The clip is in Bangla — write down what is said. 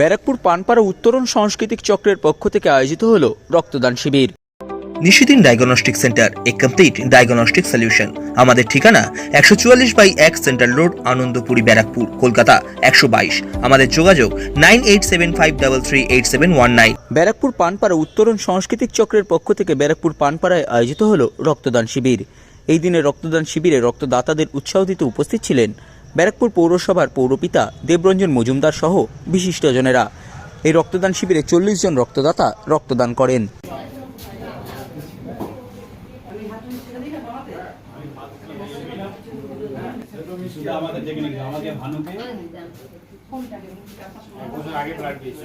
ব্যারাকপুর পানপাড়া উত্তরণ সাংস্কৃতিক চক্রের পক্ষ থেকে আয়োজিত হল রক্তদান শিবির। Nishidin diagnostic centre a complete diagnostic solution. আমাদের ঠিকানা একশো চুয়াল্লিশ বাই এক সেন্ট্রাল রোড আনন্দপুরি ব্যারাকপুর কলকাতা একশো বাইশ। আমাদের যোগাযোগ nine eight seven five double three eight seven one nine. Barrackpore Panpara Uttaran সাংস্কৃতিক চক্রের পক্ষ থেকে ব্যারাকপুর পানপাড়ায় আয়োজিত হল রক্তদান শিবির। এই দিনে রক্তদান শিবিরে রক্তদাতাদের উৎসাহ দিতে উপস্থিত ছিলেন ব্যারাকপুর পৌরসভার পৌরপিতা দেবরঞ্জন মজুমদার সহ বিশিষ্টজনেরা। এই রক্তদান শিবিরে চল্লিশ জন রক্তদাতা রক্তদান করেন। আগে ব্লাড দিয়েছে